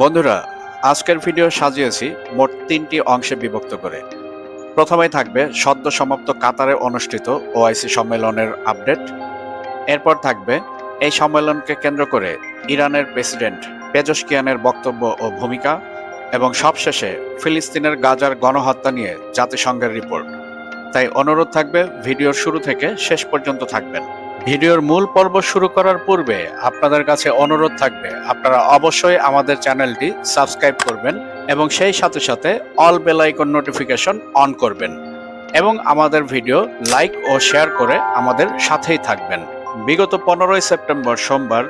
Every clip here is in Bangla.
বন্ধুরা, আজকের ভিডিও সাজিয়েছি মোট তিনটি অংশে বিভক্ত করে। প্রথমে থাকবে সদ্য সমাপ্ত কাতারে অনুষ্ঠিত ওআইসি সম্মেলনের আপডেট। এরপর থাকবে এই সম্মেলনকে কেন্দ্র করে ইরানের প্রেসিডেন্ট পেজস্কিয়ানের বক্তব্য ও ভূমিকা এবং সবশেষে ফিলিস্তিনের গাজার গণহত্যা নিয়ে জাতিসংঘের রিপোর্ট। তাই অনুরোধ থাকবে, ভিডিওর শুরু থেকে শেষ পর্যন্ত থাকবেন। ভিডিওর মূল পর্ব শুরু করার পূর্বে আপনাদের কাছে অনুরোধ থাকবে, আপনারা অবশ্যই আমাদের চ্যানেলটি সাবস্ক্রাইব করবেন এবং সেই সাথে সাথে all bell icon notification on করবেন এবং আমাদের ভিডিও লাইক ও শেয়ার করে আমাদের সাথেই থাকবেন। বিগত পনেরোই সেপ্টেম্বর সোমবার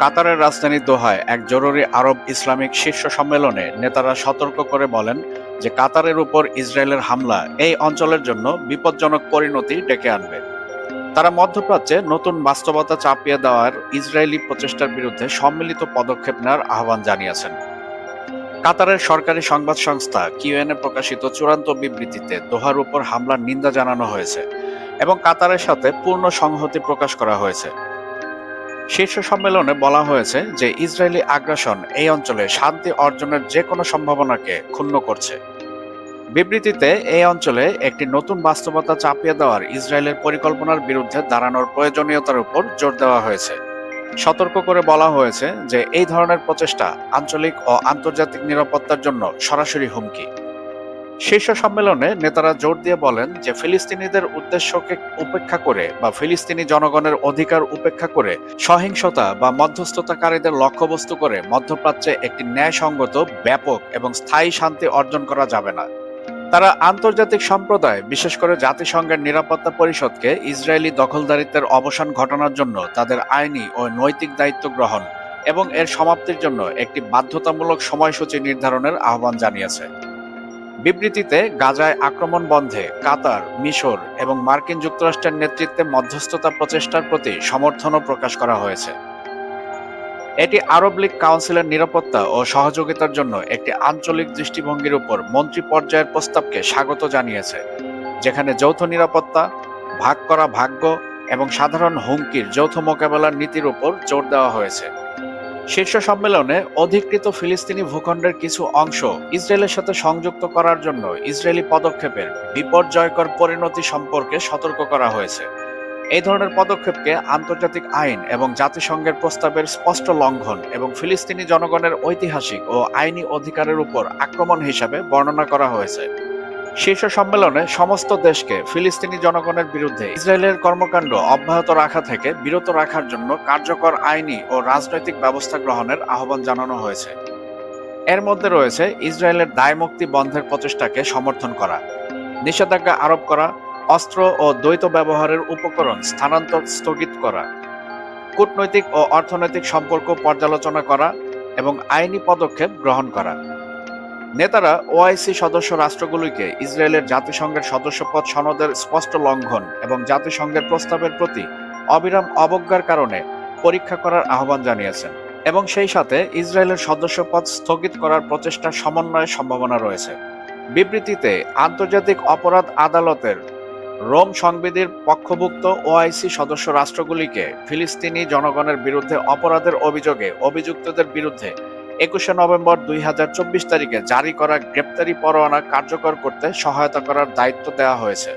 কাতারের রাজধানী দোহায় এক জরুরি আরব ইসলামিক শীর্ষ সম্মেলনে নেতারা সতর্ক করে বলেন যে কাতারের উপর ইসরায়েলের হামলা এই অঞ্চলের জন্য বিপজ্জনক পরিণতি ডেকে আনবে। তারা মধ্যপ্রাচ্যে নতুন বাস্তবতা চাপিয়ে দেওয়ার ইসরায়েলি প্রচেষ্টার বিরুদ্ধে সম্মিলিত পদক্ষেপ নেওয়ার আহ্বান জানিয়েছেন। কাতারের সরকারি সংবাদ সংস্থা কিউএনএ প্রকাশিত চূড়ান্ত বিবৃতিতে দোহার উপর হামলার নিন্দা জানানো হয়েছে এবং কাতারের সাথে পূর্ণ সংহতি প্রকাশ করা হয়েছে। শীর্ষ সম্মেলনে বলা হয়েছে যে ইসরায়েলি আগ্রাসন এই অঞ্চলে শান্তি অর্জনের যে কোনো সম্ভাবনাকে ক্ষুণ্ণ করছে। বিবৃতিতে এই অঞ্চলে একটি নতুন বাস্তবতা চাপিয়ে দেওয়ার ইসরায়েলের পরিকল্পনার বিরুদ্ধে দাঁড়ানোর প্রয়োজনীয়তার উপর জোর দেওয়া হয়েছে। সতর্ক করে বলা হয়েছে যে এই ধরনের প্রচেষ্টা আঞ্চলিক ও আন্তর্জাতিক নিরাপত্তার জন্য সরাসরি হুমকি। শীর্ষ সম্মেলনে নেতারা জোর দিয়ে বলেন যে ফিলিস্তিনিদের উদ্দেশ্যকে উপেক্ষা করে বা ফিলিস্তিনি জনগণের অধিকার উপেক্ষা করে সহিংসতা বা মধ্যস্থতাকারীদের লক্ষ্যবস্তু করে মধ্যপ্রাচ্যে একটি ন্যায়সঙ্গত, ব্যাপক এবং স্থায়ী শান্তি অর্জন করা যাবে না। তারা আন্তর্জাতিক সম্প্রদায়, বিশেষ করে জাতিসংঘের নিরাপত্তা পরিষদকে ইসরায়েলি দখলদারিত্বের অবসান ঘটানোর জন্য তাদের আইনি ও নৈতিক দায়িত্ব গ্রহণ এবং এর সমাপ্তির জন্য একটি বাধ্যতামূলক সময়সূচি নির্ধারণের আহ্বান জানিয়েছে। বিবৃতিতে গাজায় আক্রমণ বন্ধে কাতার, মিশর এবং মার্কিন যুক্তরাষ্ট্রের নেতৃত্বে মধ্যস্থতা প্রচেষ্টার প্রতি সমর্থনও প্রকাশ করা হয়েছে। এটি আরব লীগ কাউন্সিলের নিরাপত্তা ও সহযোগিতার জন্য একটি আঞ্চলিক দৃষ্টিভঙ্গির উপর মন্ত্রী পর্যায়ের প্রস্তাবকে স্বাগত জানিয়েছে, যেখানে যৌথ নিরাপত্তা, ভাগ করা ভাগ্য এবং সাধারণ হুমকির যৌথ মোকাবেলার নীতির উপর জোর দেওয়া হয়েছে। শীর্ষ সম্মেলনে অধিকৃত ফিলিস্তিনি ভূখণ্ডের কিছু অংশ ইসরায়েলের সাথে সংযুক্ত করার জন্য ইসরায়েলি পদক্ষেপের বিপর্যয়কর পরিণতি সম্পর্কে সতর্ক করা হয়েছে। এই ধরনের পদক্ষেপকে আন্তর্জাতিক আইন এবং জাতিসংঘের প্রস্তাবের স্পষ্ট লঙ্ঘন এবং ফিলিস্তিনি জনগণের ঐতিহাসিক ও আইনি অধিকারের উপর আক্রমণ হিসাবে বর্ণনা করা হয়েছে। শীর্ষ সম্মেলনে সমস্ত দেশকে ফিলিস্তিনি জনগণের বিরুদ্ধে ইসরায়েলের কর্মকাণ্ড অব্যাহত রাখা থেকে বিরত রাখার জন্য কার্যকর আইনি ও রাজনৈতিক ব্যবস্থা গ্রহণের আহ্বান জানানো হয়েছে। এর মধ্যে রয়েছে ইসরায়েলের দায়মুক্তি বন্ধের প্রচেষ্টাকে সমর্থন করা, নিষেধাজ্ঞা আরোপ করা অস্ত্র ও দ্বৈত ব্যবহারের উপকরণ স্থানান্তর স্থগিত করা, কূটনৈতিক ও অর্থনৈতিক সম্পর্ক পর্যালোচনা করা এবং আইনি পদক্ষেপ গ্রহণ করা। নেতারা ওআইসি সদস্য রাষ্ট্রগুলিকে ইসরায়েলের জাতিসংঘের সদস্যপদ সনদের স্পষ্ট লঙ্ঘন এবং জাতিসংঘের প্রস্তাবের প্রতি অবিরাম অবজ্ঞার কারণে পরীক্ষা করার আহ্বান জানিয়েছেন এবং সেই সাথে ইসরায়েলের সদস্যপদ স্থগিত করার প্রচেষ্টার সমন্বয়ের সম্ভাবনা রয়েছে। বিবৃতিতে আন্তর্জাতিক অপরাধ আদালতের রোম সংবিধির পক্ষভুক্ত ওআইসি সদস্য রাষ্ট্রগুলিকে ফিলিস্তিনি জনগণের বিরুদ্ধে অপরাধের অভিযোগে অভিযুক্তদের বিরুদ্ধে একুশে নভেম্বর দুই হাজার চব্বিশ তারিখে জারি করা গ্রেপ্তারি পরোয়ানা কার্যকর করতে সহায়তা করার দায়িত্ব দেওয়া হয়েছে।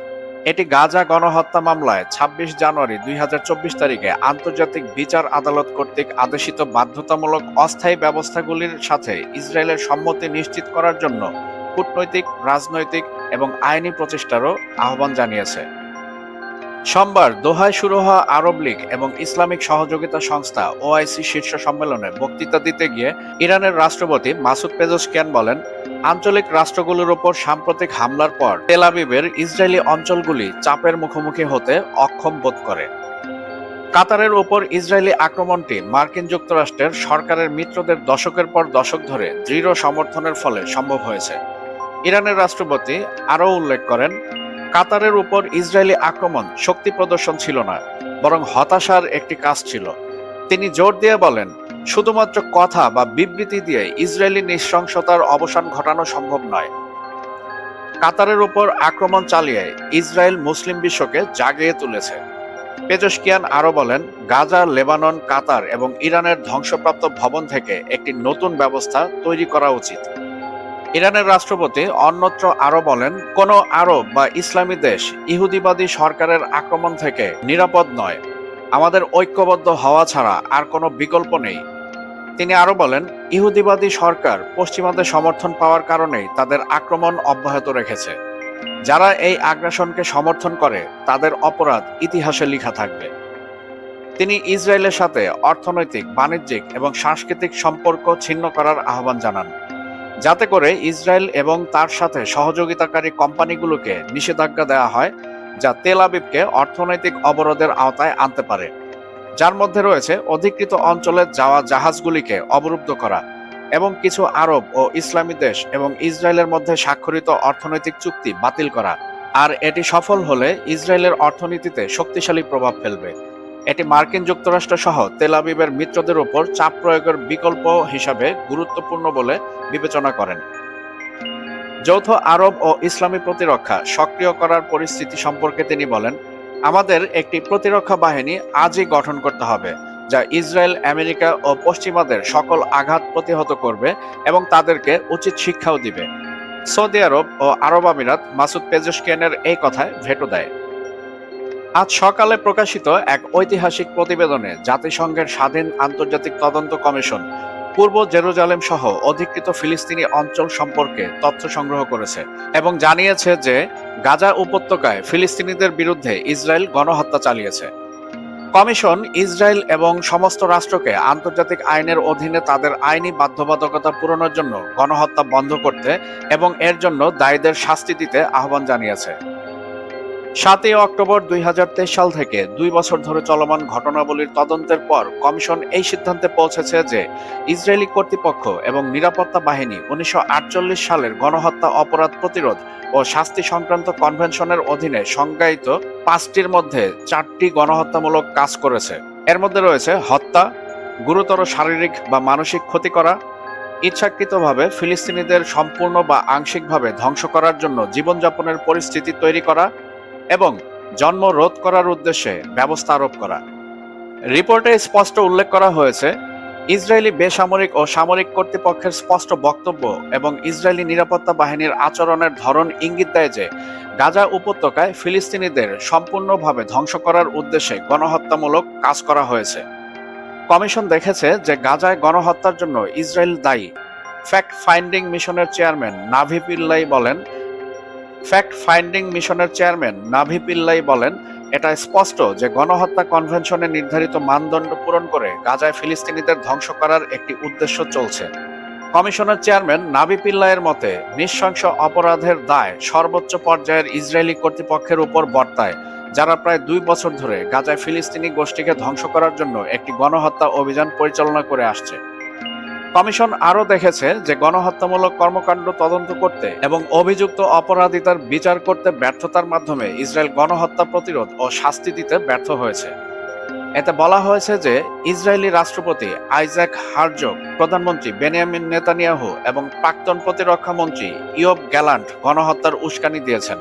এটি গাজা গণহত্যা মামলায় ছাব্বিশ জানুয়ারি দুই হাজার চব্বিশ তারিখে আন্তর্জাতিক বিচার আদালত কর্তৃক আদেশিত বাধ্যতামূলক অস্থায়ী ব্যবস্থাগুলির সাথে ইসরায়েলের সম্মতি নিশ্চিত করার জন্য কূটনৈতিক, রাজনৈতিক এবং আইনি প্রচেষ্টারও আহ্বান জানিয়েছে। সোমবার দোহায় শুরু হওয়া আরব লীগ এবং ইসলামিক সহযোগিতা সংস্থা ওআইসি শীর্ষ সম্মেলনে বক্তৃতা দিতে গিয়ে ইরানের রাষ্ট্রপতি মাসুদ পেজস্কিয়ান বলেন, আঞ্চলিক রাষ্ট্রগুলোর ওপর সাম্প্রতিক হামলার পর তেল আবিবের ইসরায়েলি অঞ্চলগুলি চাপের মুখোমুখি হতে অক্ষম বোধ করে। কাতারের ওপর ইসরায়েলি আক্রমণটি মার্কিন যুক্তরাষ্ট্রের সরকারের মিত্রদের দশকের পর দশক ধরে দৃঢ় সমর্থনের ফলে সম্ভব হয়েছে। ইরানের রাষ্ট্রপতি আরও উল্লেখ করেন, কাতারের উপর ইসরায়েলি আক্রমণ শক্তি প্রদর্শন ছিল না, বরং হতাশার একটি কাজ ছিল। তিনি জোর দিয়ে বলেন, শুধুমাত্র কথা বা বিবৃতি দিয়ে ইসরায়েলি নৃশংসতার অবসান ঘটানো সম্ভব নয়। কাতারের উপর আক্রমণ চালিয়ে ইসরায়েল মুসলিম বিশ্বকে জাগিয়ে তুলেছে। পেজস্কিয়ান আরও বলেন, গাজা, লেবানন, কাতার এবং ইরানের ধ্বংসপ্রাপ্ত ভবন থেকে একটি নতুন ব্যবস্থা তৈরি করা উচিত। ইরানের রাষ্ট্রপতি অন্যত্র আরও বলেন, কোনো আরব বা ইসলামী দেশ ইহুদিবাদী সরকারের আক্রমণ থেকে নিরাপদ নয়। আমাদের ঐক্যবদ্ধ হওয়া ছাড়া আর কোনো বিকল্প নেই। তিনি আরও বলেন, ইহুদিবাদী সরকার পশ্চিমাদের সমর্থন পাওয়ার কারণেই তাদের আক্রমণ অব্যাহত রেখেছে। যারা এই আগ্রাসনকে সমর্থন করে, তাদের অপরাধ ইতিহাসে লেখা থাকবে। তিনি ইসরায়েলের সাথে অর্থনৈতিক, বাণিজ্যিক এবং সাংস্কৃতিক সম্পর্ক ছিন্ন করার আহ্বান জানান। যাতে করে ইসরায়েল এবং তার সাথে সহযোগিতাকারী কোম্পানিগুলোকে নিষেধাজ্ঞা দেওয়া হয়, যা তেল আবিবকে অর্থনৈতিক অবরোধের আওতায় আনতে পারে। যার মধ্যে রয়েছে অধিকৃত অঞ্চলে যাওয়া জাহাজগুলিকে অবরুদ্ধ করা এবং কিছু আরব ও ইসলামী দেশ এবং ইসরায়েলের মধ্যে স্বাক্ষরিত অর্থনৈতিক চুক্তি বাতিল করা। আর এটি সফল হলে ইসরায়েলের অর্থনীতিতে শক্তিশালী প্রভাব ফেলবে। এটি মার্কিন যুক্তরাষ্ট্র সহ তেলাবিবের মিত্রদের উপর চাপ প্রয়োগের বিকল্প হিসাবে গুরুত্বপূর্ণ বলে বিবেচনা করেন। যৌথ আরব ও ইসলামী প্রতিরক্ষা সক্রিয় করার পরিস্থিতি সম্পর্কে তিনি বলেন, আমাদের একটি প্রতিরক্ষা বাহিনী আজই গঠন করতে হবে, যা ইসরায়েল, আমেরিকা ও পশ্চিমাদের সকল আঘাত প্রতিহত করবে এবং তাদেরকে উচিত শিক্ষাও দিবে। সৌদি আরব ও আরব আমিরাত মাসুদ পেজস্কিয়ানের এই কথায় ভেটো দেয়। আজ সকালে প্রকাশিত এক ঐতিহাসিক প্রতিবেদনে জাতিসংঘের স্বাধীন আন্তর্জাতিক তদন্ত কমিশন পূর্ব জেরুজালেম সহ অধিকৃত ফিলিস্তিনি অঞ্চল সম্পর্কে তথ্য সংগ্রহ করেছে এবং জানিয়েছে যে গাজা উপত্যকায় ফিলিস্তিনিদের বিরুদ্ধে ইসরায়েল গণহত্যা চালিয়েছে। কমিশন ইসরায়েল এবং সমস্ত রাষ্ট্রকে আন্তর্জাতিক আইনের অধীনে তাদের আইনি বাধ্যবাধকতা পূরণের জন্য গণহত্যা বন্ধ করতে এবং এর জন্য দায়ীদের শাস্তি দিতে আহ্বান জানিয়েছে। সাতই অক্টোবর দুই হাজার তেইশ সাল থেকে দুই বছর ধরে চলমান ঘটনাবলীর তদন্তের পর কমিশন এই সিদ্ধান্তে পৌঁছেছে যে ইসরায়েলি কর্তৃপক্ষ এবং নিরাপত্তা বাহিনী উনিশশো আটচল্লিশ সালের গণহত্যা অপরাধ প্রতিরোধ ও শাস্তি সংক্রান্ত কনভেনশনের অধীনে সংজ্ঞায়িত পাঁচটির মধ্যে চারটি গণহত্যামূলক কাজ করেছে। এর মধ্যে রয়েছে হত্যা, গুরুতর শারীরিক বা মানসিক ক্ষতি করা, ইচ্ছাকৃতভাবে ফিলিস্তিনিদের সম্পূর্ণ বা আংশিকভাবে ধ্বংস করার জন্য জীবনযাপনের পরিস্থিতি তৈরি করা এবং জন্ম রোধ করার উদ্দেশ্যে ব্যবস্থা আরোপ করা। রিপোর্টে স্পষ্ট উল্লেখ করা হয়েছে, ইসরায়েলি বেসামরিক ও সামরিক কর্তৃপক্ষের স্পষ্ট বক্তব্য এবং ইসরায়েলি নিরাপত্তা বাহিনীর আচরণের ধরন ইঙ্গিত দেয় যে, গাজা উপত্যকায় ফিলিস্তিনিদের সম্পূর্ণভাবে ধ্বংস করার উদ্দেশ্যে গণহত্যামূলক কাজ করা হয়েছে। কমিশন দেখেছে যে গাজায় গণহত্যার জন্য ইসরায়েল দায়ী। ফ্যাক্ট ফাইন্ডিং মিশনের চেয়ারম্যান নাভি পিল্লাই বলেন ফ্যাক্ট ফাইন্ডিং মিশনের চেয়ারম্যান নাভি পিল্লাই বলেন, এটা স্পষ্ট যে গণহত্যা কনভেনশনে নির্ধারিত মানদণ্ড পূরণ করে গাজায় ফিলিস্তিনিদের ধ্বংস করার একটি উদ্দেশ্য চলছে। কমিশনের চেয়ারম্যান নাবি পিল্লাইয়ের মতে, নিঃশংস অপরাধের দায় সর্বোচ্চ পর্যায়ের ইসরায়েলি কর্তৃপক্ষের উপর বর্তায়, যারা প্রায় দুই বছর ধরে গাজায় ফিলিস্তিনি গোষ্ঠীকে ধ্বংস করার জন্য একটি গণহত্যা অভিযান পরিচালনা করে আসছে। কমিশন আরও দেখেছে যে গণহত্যামূলক কর্মকাণ্ড তদন্ত করতে এবং অভিযুক্ত অপরাধিতার বিচার করতে ব্যর্থতার মাধ্যমে ইসরায়েল গণহত্যা প্রতিরোধ ও শাস্তি দিতে ব্যর্থ হয়েছে। এতে বলা হয়েছে যে ইসরায়েলি রাষ্ট্রপতি আইজাক হারজোক প্রধানমন্ত্রী বেনিয়ামিন নেতানিয়াহু এবং প্রাক্তন প্রতিরক্ষা মন্ত্রী ইয়ব গ্যালান্ট গণহত্যার উস্কানি দিয়েছেন।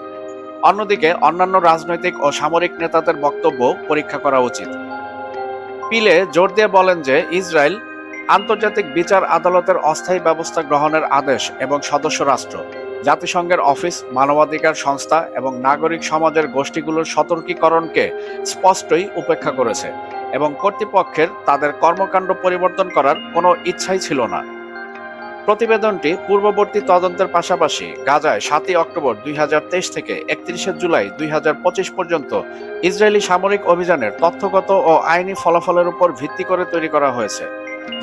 অন্যদিকে অন্যান্য রাজনৈতিক ও সামরিক নেতাদের বক্তব্য পরীক্ষা করা উচিত। পিলে জোর দিয়ে বলেন যে ইসরায়েল আন্তর্জাতিক বিচার আদালতের অস্থায়ী ব্যবস্থা গ্রহণের আদেশ এবং সদস্য রাষ্ট্র, জাতিসংঘের অফিস, মানবাধিকার সংস্থা এবং নাগরিক সমাজের গোষ্ঠীগুলোর সতর্কীকরণকে স্পষ্টই উপেক্ষা করেছে এবং কর্তৃপক্ষের তাদের কর্মকাণ্ড পরিবর্তন করার কোনো ইচ্ছাই ছিল না। প্রতিবেদনটি পূর্ববর্তী তদন্তের পাশাপাশি গাজায় সাতই অক্টোবর দুই হাজার তেইশ থেকে একত্রিশে জুলাই দুই হাজার পঁচিশ পর্যন্ত ইসরায়েলি সামরিক অভিযানের তথ্যগত ও আইনি ফলাফলের উপর ভিত্তি করে তৈরি করা হয়েছে।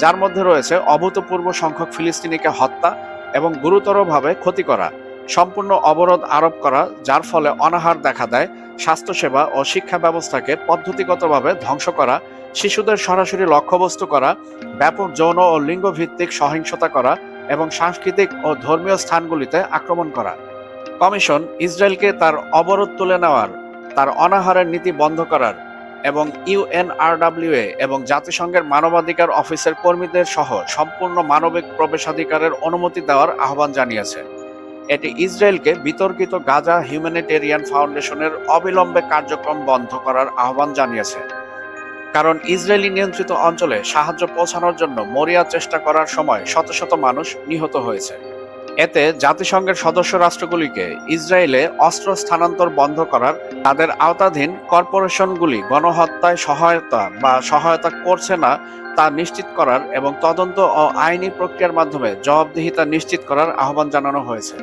যার মধ্যে রয়েছে অভূতপূর্ব সংখ্যক ফিলিস্তিনিকে হত্যা এবং গুরুতরভাবে ক্ষতি করা, সম্পূর্ণ অবরোধ আরোপ করা, যার ফলে অনাহার দেখা দেয়, স্বাস্থ্যসেবা ও শিক্ষা ব্যবস্থাকে পদ্ধতিগতভাবে ধ্বংস করা, শিশুদের সরাসরি লক্ষ্যবস্তু করা, ব্যাপক যৌন ও লিঙ্গভিত্তিক সহিংসতা করা এবং সাংস্কৃতিক ও ধর্মীয় স্থানগুলিতে আক্রমণ করা। কমিশন ইসরায়েলকে তার অবরোধ তুলে নেওয়ার, তার অনাহারের নীতি বন্ধ করার এবং ইউএনআরডাব্লিউএ এবং জাতিসংঘের মানবাধিকার অফিসের কর্মীদের সহ সম্পূর্ণ মানবিক প্রবেশাধিকারের অনুমতি দেওয়ার আহ্বান জানিয়েছে। এটি ইসরায়েলকে বিতর্কিত গাজা হিউম্যানিটেরিয়ান ফাউন্ডেশনের অবিলম্বে কার্যক্রম বন্ধ করার আহ্বান জানিয়েছে। কারণ ইসরায়েলি নিয়ন্ত্রিত অঞ্চলে সাহায্য পৌঁছানোর জন্য মরিয়া চেষ্টা করার সময় শত শত মানুষ নিহত হয়েছে। এতে জাতিসংঘের সদস্য রাষ্ট্রগুলিকে ইসরায়েলে অস্ত্র স্থানান্তর বন্ধ করার তাদের আওতাধীন কর্পোরেশনগুলি গণহত্যায় সহায়তা বা সহায়তা করছে না তা নিশ্চিত করার এবং তদন্ত ও আইনি প্রক্রিয়ার মাধ্যমে জবাবদিহিতা নিশ্চিত করার আহ্বান জানানো হয়েছে।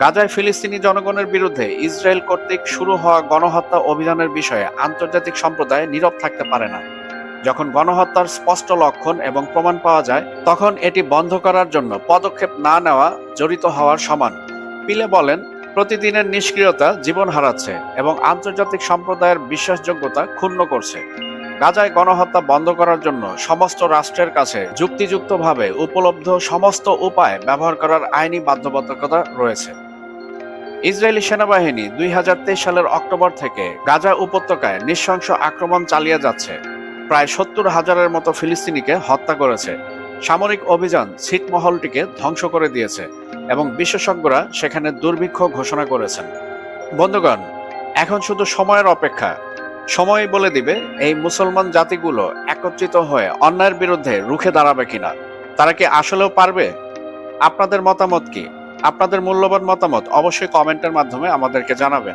গাজায় ফিলিস্তিনি জনগণের বিরুদ্ধে ইসরায়েল কর্তৃক শুরু হওয়া গণহত্যা অভিযানের বিষয়ে আন্তর্জাতিক সম্প্রদায় নীরব থাকতে পারে না। যখন গণহত্যার স্পষ্ট লক্ষণ এবং প্রমাণ পাওয়া যায়, তখন এটি বন্ধ করার জন্য পদক্ষেপ না নেওয়া জড়িত হওয়ার সমান। পিলে বলেন, প্রতিদিনের নিষ্ক্রিয়তা জীবন হারাচ্ছে এবং আন্তর্জাতিক সম্প্রদায়ের বিশ্বাসযোগ্যতা ক্ষুণ্ণ করছে। গাজায় গণহত্যা বন্ধ করার জন্য সমস্ত রাষ্ট্রের কাছে যুক্তিযুক্তভাবে উপলব্ধ সমস্ত উপায় ব্যবহার করার আইনি বাধ্যবাধকতা রয়েছে। ইসরায়েলি সেনাবাহিনী দুই হাজার তেইশ সালের অক্টোবর থেকে গাজা উপত্যকায় নৃশংস আক্রমণ চালিয়ে যাচ্ছে। প্রায় সত্তর হাজারের মতো ফিলিস্তিনিকে হত্যা করেছে। সামরিক অভিযান ছিটমহলটিকে ধ্বংস করে দিয়েছে এবং বিশেষজ্ঞরা সেখানে দুর্ভিক্ষ ঘোষণা করেছেন। বন্ধুগণ, এখন শুধু সময়ের অপেক্ষা। সময় বলে দিবে এই মুসলমান জাতিগুলো একত্রিত হয়ে অন্যায়ের বিরুদ্ধে রুখে দাঁড়াবে কিনা। তারা কি আসলেও পারবে? আপনাদের মতামত কি? আপনাদের মূল্যবান মতামত অবশ্যই কমেন্টের মাধ্যমে আমাদেরকে জানাবেন।